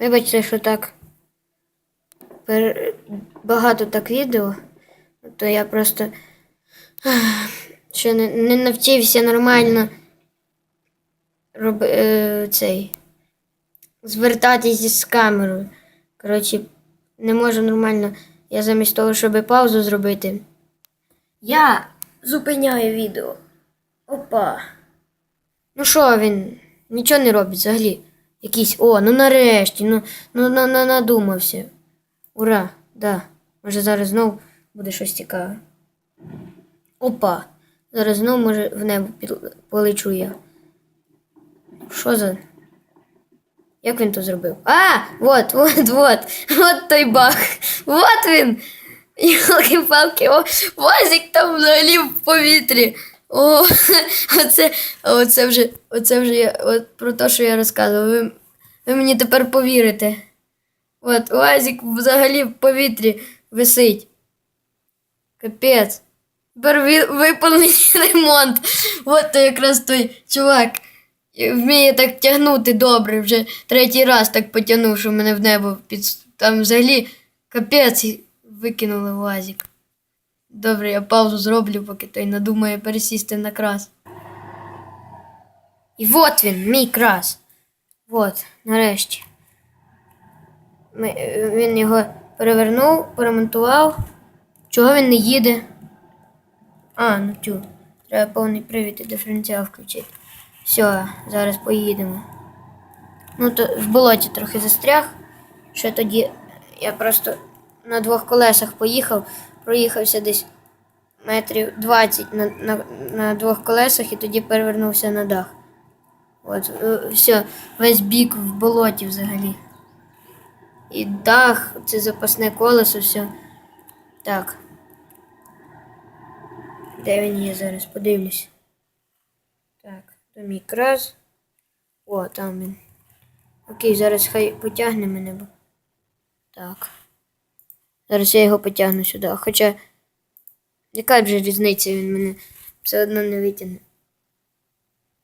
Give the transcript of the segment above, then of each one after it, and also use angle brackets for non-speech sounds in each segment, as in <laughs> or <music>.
Вибачте, що так пер... багато так відео, то я просто ще не, не навчився нормально роб... е, цей звертатись з камерою. Коротше, не можу нормально. Я замість того, щоб паузу зробити. Я зупиняю відео. Опа. Ну що він? Нічого не робить взагалі. Якийсь. О, ну нарешті, ну, ну на, на, надумався. Ура, да. Може зараз знов буде щось цікаве. Опа. Зараз знов може в небо полечу я. Що за. Як він то зробив? А! Вот, вот, вот. Вот той баг. Вот він. Йолки-палки, о, Вазик там взагалі в повітрі. О, <laughs> оце, оце вже, оце вже я, от про те, що я розказував. Ви, ви мені тепер повірите. От, Вазик взагалі в повітрі висить. Капець. Тепер ви- виповнений <laughs> ремонт. От то якраз той чувак. Вміє так тягнути добре, вже третій раз так потягнув, що мене в небо під... Там взагалі капець викинули в лазик. Добре, я паузу зроблю, поки той надумає пересісти на крас. І от він, мій крас. От, нарешті. Ми, е, він його перевернув, поремонтував. Чого він не їде? А, ну тю. Треба повний привід і диференціал включити. Все, зараз поїдемо. Ну, то в болоті трохи застряг. Ще тоді я просто на двох колесах поїхав, проїхався десь метрів 20 на, на, на двох колесах і тоді перевернувся на дах. От, е, все, весь бік в болоті взагалі. І дах, це запасне колесо, все. Так. Де він є зараз? Подивлюсь. Так, то мій крас. О, там він. Окей, зараз хай потягне мене. Так. Зараз я його потягну сюди. Хоча. Яка вже різниця він мене все одно не витягне.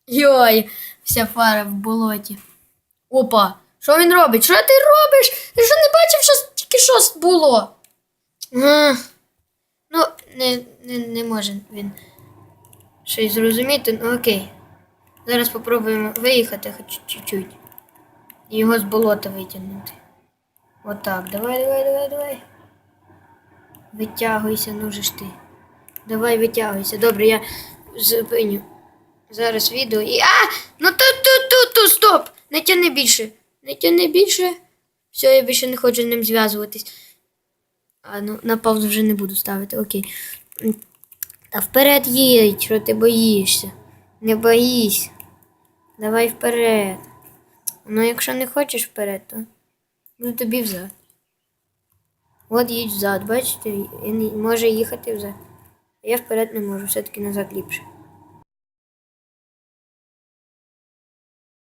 Йой, вся фара в болоті. Опа! Що він робить? Що ти робиш? Ти що не бачив, що тільки що було? А, ну, не, не, не може він щось зрозуміти. Ну окей. Зараз спробуємо виїхати хоч чуть-чуть. І його з болота витягнути. Отак. Давай, давай, давай, давай. Витягуйся, ну же ж ти. Давай витягуйся. Добре, я зупиню. Зараз відео і. А! Ну тут, тут, тут, тут, стоп! Не тяни більше. Не тяни більше. Все, я більше не хочу з ним зв'язуватись. А ну на паузу вже не буду ставити, окей. Та вперед їдь, що ти боїшся. Не боїсь. Давай вперед. Ну, якщо не хочеш вперед, то ну тобі взад. От їдь взад, бачите, він може їхати взад. Я вперед не можу, все-таки назад ліпше.